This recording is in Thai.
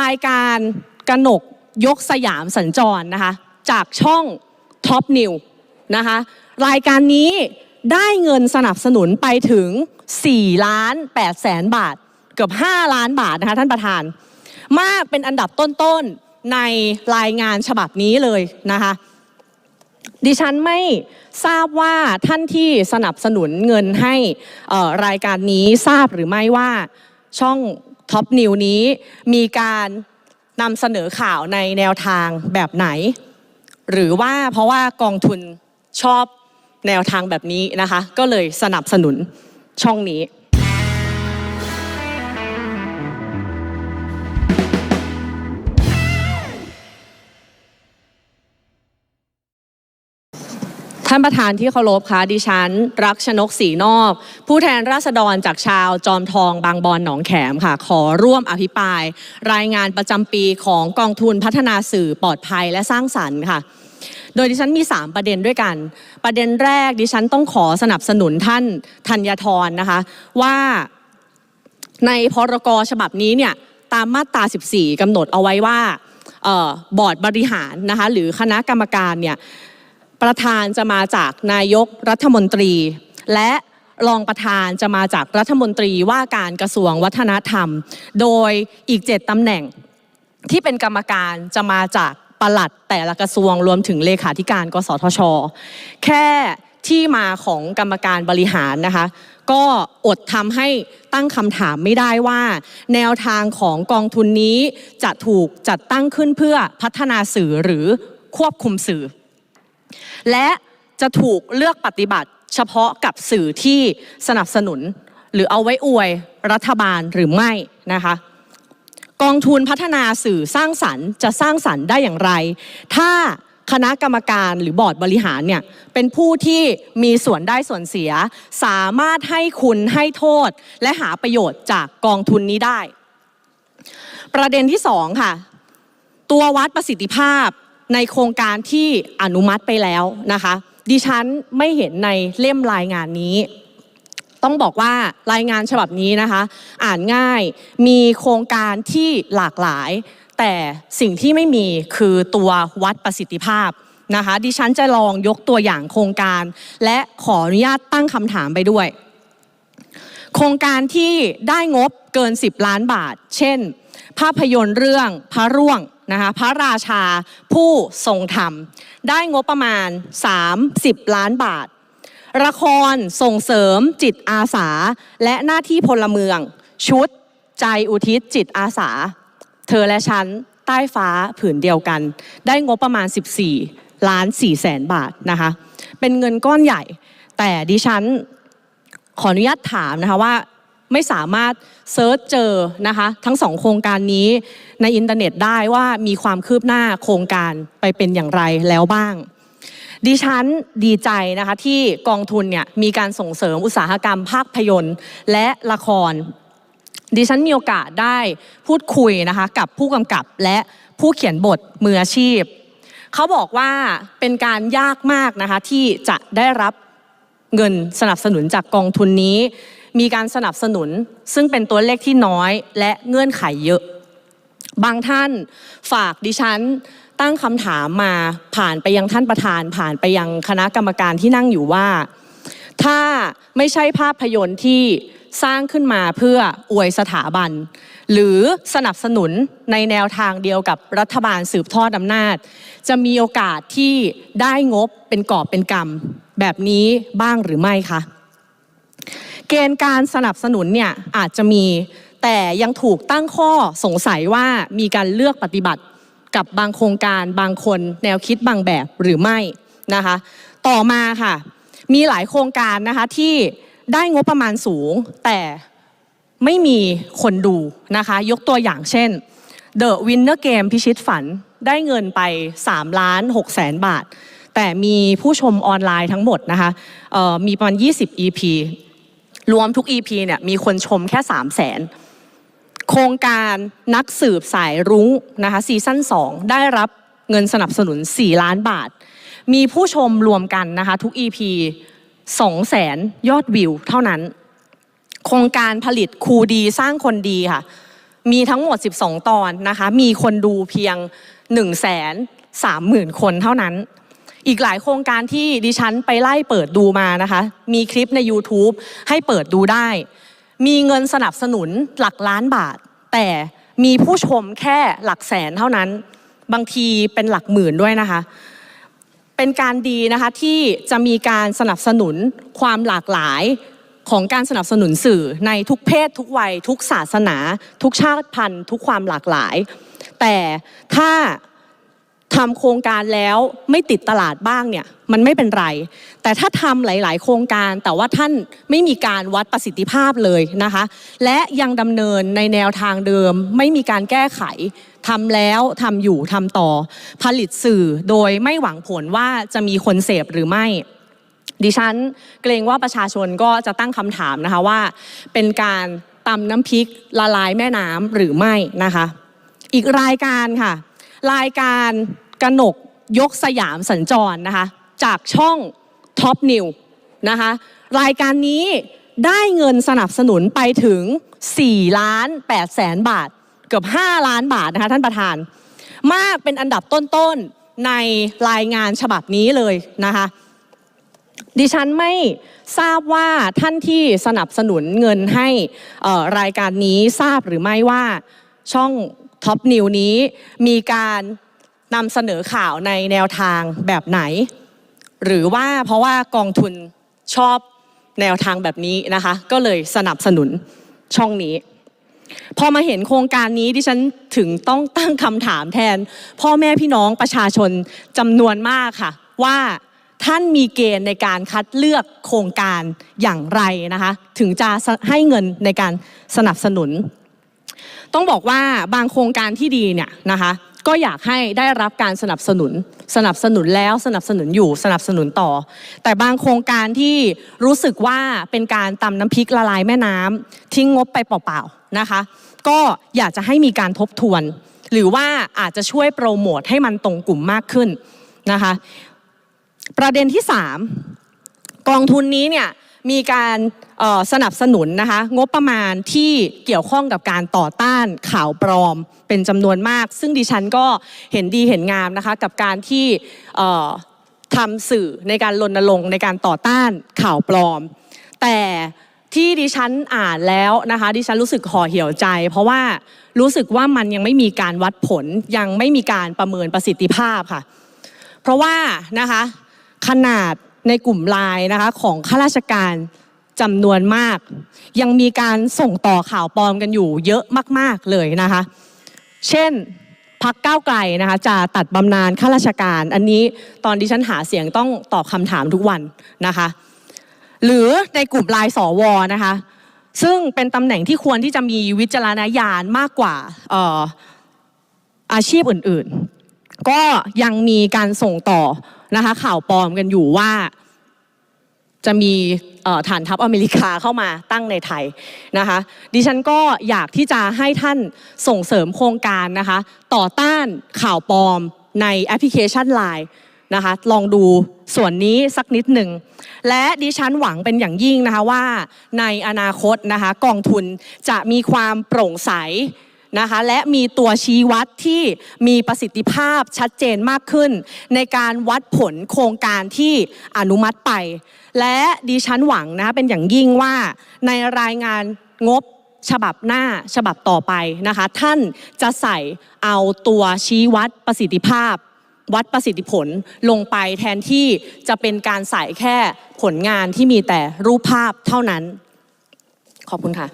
รายการกนกยกสยามสัญจรนะคะ จากช่องท็อปนิวนะคะ รายการนี้ได้เงินสนับสนุนไปถึง 4 ล้าน8แสนบาท เกือบ 5 ล้านบาทนะคะท่านประธาน มากเป็นอันดับต้นๆ ในรายงานฉบับนี้เลยนะคะ ดิฉันไม่ทราบว่าท่านที่สนับสนุนเงินให้รายการนี้ทราบหรือไม่ว่าช่อง ท็อปนิวนี้มีการนำเสนอข่าวในแนวทางแบบไหน หรือว่าเพราะว่ากองทุนชอบแนวทางแบบนี้นะคะ ก็เลยสนับสนุนช่องนี้ ท่านประธานที่เคารพคะดิฉัน รักชนกศรีนอก ผู้แทนราษฎรจากชาวจอมทองบางบอนหนองแขมค่ะ ขอร่วมอภิปราย รายงานประจำปีของกองทุนพัฒนาสื่อปลอดภัยและสร้างสรรค์ค่ะ โดยดิฉันมี 3 ประเด็นด้วยกัน ประเด็นแรกดิฉันต้องขอสนับสนุนท่านธัญทรนะคะ ว่าในพรกฉบับนี้เนี่ยตามมาตรา 14กำหนดเอาไว้ว่าออบอร์ดบริหารนะคะหรือคณะกรรมการเนี่ย ประธานจะมาจากนายกรัฐมนตรี และรองประธานจะมาจากรัฐมนตรีว่าการกระทรวงวัฒนธรรม โดยอีก7ตำแหน่งที่เป็นกรรมการจะมาจากประหลัดแต่ละกระทรวงรวมถึงเลขาธิการกสทช แค่ที่มาของกรรมการบริหารนะคะ ก็อดทำให้ตั้งคำถามไม่ได้ว่า แนวทางของกองทุนนี้จะถูกจัดตั้งขึ้นเพื่อพัฒนาสื่อหรือควบคุมสื่อ และจะถูกเลือกปฏิบัติเฉพาะกับสื่อที่สนับสนุน หรือเอาไว้อวยรัฐบาลหรือไม่นะคะกองทุนพัฒนาสื่อสร้างสรรค์จะสร้างสรรค์ได้อย่างไร ถ้าคณะกรรมการหรือบอร์ดบริหารเนี่ยเป็นผู้ที่มีส่วนได้ส่วนเสีย สามารถให้คุณให้โทษ และหาประโยชน์จากกองทุนนี้ได้ ประเด็นที่สองค่ะ ตัววัดประสิทธิภาพ ในโครงการที่อนุมัติไปแล้วนะคะ ดิฉันไม่เห็นในเล่มรายงานนี้ ต้องบอกว่ารายงานฉบับนี้นะคะ อ่านง่ายมีโครงการที่หลากหลาย แต่สิ่งที่ไม่มีคือตัววัดประสิทธิภาพนะคะดิฉันจะลองยกตัวอย่างโครงการ และขออนุญาตตั้งคำถามไปด้วย โครงการที่ได้งบเกิน 10 ล้านบาท เช่น ภาพยนตร์เรื่องพระร่วง นะคะพระราชาผู้ทรงธรรม ได้งบประมาณ 30 ล้านบาท ละครส่งเสริมจิตอาสา และหน้าที่พลเมือง ชุด ใจอุทิศจิตอาสา เธอและฉัน ใต้ฟ้าผืนเดียวกัน ได้งบประมาณ 14 ล้าน4แสนบาทนะคะเป็นเงินก้อนใหญ่ แต่ดิฉันขออนุญาตถามนะคะว่า ไม่สามารถเซิร์ชเจอนะคะทั้งสองโครงการนี้ในอินเทอร์เน็ตได้ว่ามีความคืบหน้าโครงการไปเป็นอย่างไรแล้วบ้าง ดิฉันดีใจนะคะที่กองทุนเนี่ยมีการส่งเสริมอุตสาหกรรมภาพยนตร์ และละคร ดิฉันมีโอกาสได้พูดคุยนะคะกับผู้กำกับและผู้เขียนบทมืออาชีพ เขาบอกว่าเป็นการยากมากนะคะที่จะได้รับเงินสนับสนุนจากกองทุนนี้ มีการสนับสนุน ซึ่งเป็นตัวเลขที่น้อยและเงื่อนไขเยอะ บางท่านฝากดิฉันตั้งคำถามมาผ่านไปยังท่านประธาน ผ่านไปยังคณะกรรมการที่นั่งอยู่ว่า ถ้าไม่ใช่ภาพยนตร์ที่สร้างขึ้นมาเพื่ออวยสถาบัน หรือสนับสนุนในแนวทางเดียวกับรัฐบาลสืบทอดอำนาจ จะมีโอกาสที่ได้งบเป็นกอบเป็นกำแบบนี้บ้างหรือไม่คะ กณฑ์การสนับสนุนเนี่ยอาจจะมีแต่ยังถูกตั้งข้อสงสัยว่ามีการเลือกปฏิบัติกับบางโครงการบางคนแนวคิดบางแบบหรือไม่นะคะ ต่อมาค่ะ มีหลายโครงการนะคะที่ได้งบประมาณสูง แต่ไม่มีคนดูนะคะ ยกตัวอย่างเช่น The Winner Game พิชิตฝันได้เงินไป3ล้าน6แสนบาท แต่มีผู้ชมออนไลน์ทั้งหมดนะคะมีประมาณ 20 EP รวมทุก EP เนี่ยมีคนชมแค่ 3 0 0แสนโครงการนักสืบสายรุ้งนะคะซีซั่น2 ได้รับเงินสนับสนุน 4 ล้านบาท มีผู้ชมรวมกันนะคะทุก EP 2แสนยอดวิวเท่านั้น โครงการผลิตครูดีสร้างคนดีค่ะ มีทั้งหมด 12 ตอนนะคะ มีคนดูเพียง 1 3 0 0 0 0 คนเท่านั้น อีกหลายโครงการที่ดิฉันไปไล่เปิดดูมานะคะ มีคลิปใน YouTube ให้เปิดดูได้ มีเงินสนับสนุนหลักล้านบาท แต่มีผู้ชมแค่หลักแสนเท่านั้น บางทีเป็นหลักหมื่นด้วยนะคะ เป็นการดีนะคะที่จะมีการสนับสนุนความหลากหลายของการสนับสนุนสื่อในทุกเพศ ทุกวัย ทุกศาสนา ทุกชาติพันธุ์ ทุกความหลากหลาย แต่ถ้า ทำโครงการแล้วไม่ติดตลาดบ้างเนี่ยมันไม่เป็นไร แต่ถ้าทำหลาย ๆ โครงการแต่ว่าท่านไม่มีการวัดประสิทธิภาพเลยนะคะ และยังดำเนินในแนวทางเดิม ไม่มีการแก้ไขทำแล้วทำอยู่ทำต่อ ผลิตสื่อโดยไม่หวังผลว่าจะมีคนเสพหรือไม่ดิฉันเกรงว่าประชาชนก็จะตั้งคำถามนะคะว่า เป็นการตำน้ำพริกละลายแม่น้ำหรือไม่นะคะ อีกรายการค่ะ รายการกนกยกสยามสัญจรนะคะจากช่องท็อปนิวนะคะรายการนี้ได้เงินสนับสนุนไปถึง4ล้าน8แสนบาท เกือบ 5 ล้านบาทนะคะท่านประธาน มากเป็นอันดับต้นๆในรายงานฉบับนี้เลยนะคะดิฉันไม่ทราบว่าท่านที่สนับสนุนเงินให้รายการนี้ทราบหรือไม่ว่าช่อง ท็อปนิวนี้มีการนำเสนอข่าวในแนวทางแบบไหน หรือว่าเพราะว่ากองทุนชอบแนวทางแบบนี้นะคะ ก็เลยสนับสนุนช่องนี้ พอมาเห็นโครงการนี้ดิฉันถึงต้องตั้งคำถามแทน พ่อแม่พี่น้องประชาชนจำนวนมากค่ะ ว่าท่านมีเกณฑ์ในการคัดเลือกโครงการอย่างไรนะคะ ถึงจะให้เงินในการสนับสนุน ต้องบอกว่าบางโครงการที่ดีเนี่ยนะคะก็อยากให้ได้รับการสนับสนุน สนับสนุนแล้วสนับสนุนอยู่สนับสนุนต่อ แต่บางโครงการที่รู้สึกว่าเป็นการตำน้ำพริกละลายแม่น้ำทิ้งงบไปเปล่าๆนะคะ ก็อยากจะให้มีการทบทวน หรือว่าอาจจะช่วยโปรโมทให้มันตรงกลุ่มมากขึ้นนะคะ ประเด็นที่ 3 กองทุนนี้เนี่ย มีการสนับสนุนนะคะงบประมาณที่เกี่ยวข้องกับการต่อต้านข่าวปลอมเป็นจำนวนมาก ซึ่งดิฉันก็เห็นดีเห็นงามนะคะกับการที่ทำสื่อในการรณรงค์ในการต่อต้านข่าวปลอม แต่ที่ดิฉันอ่านแล้วนะคะดิฉันรู้สึกห่อเหี่ยวใจ เพราะว่ารู้สึกว่ามันยังไม่มีการวัดผลยังไม่มีการประเมินประสิทธิภาพค่ะ เพราะว่านะคะขนาด ในกลุ่มไลน์นะคะของข้าราชการจำนวนมาก ยังมีการส่งต่อข่าวปลอมกันอยู่เยอะมาก ๆ เลยนะคะ เช่นพักก้าวไกลนะคะจะตัดบำนาญข้าราชการ อันนี้ตอนดิฉันหาเสียงต้องตอบคำถามทุกวันนะคะ หรือในกลุ่มไลน์สวนะคะ ซึ่งเป็นตำแหน่งที่ควรที่จะมีวิจารณญาณมากกว่าอออาชีพอื่น ๆ ก็ยังมีการส่งต่อ นะคะข่าวปลอมกันอยู่ว่าจะมีฐานทัพอเมริกาเข้ามาตั้งในไทยนะคะ ดิฉันก็อยากที่จะให้ท่านส่งเสริมโครงการนะคะ ต่อต้านข่าวปลอมในแอปพลิเคชัน Line นะคะ ลองดูส่วนนี้สักนิดหนึ่ง และดิฉันหวังเป็นอย่างยิ่งนะคะว่าในอนาคตนะคะกองทุนจะมีความโปร่งใส นะคะและมีตัวชี้วัดที่มีประสิทธิภาพชัดเจนมากขึ้น ในการวัดผลโครงการที่อนุมัติไป และดิฉันหวังนะคะเป็นอย่างยิ่งว่าในรายงานงบฉบับหน้าฉบับต่อไปนะคะ ท่านจะใส่เอาตัวชี้วัดประสิทธิภาพ วัดประสิทธิผลลงไปแทนที่จะเป็นการใส่แค่ผลงานที่มีแต่รูปภาพเท่านั้น ขอบคุณค่ะ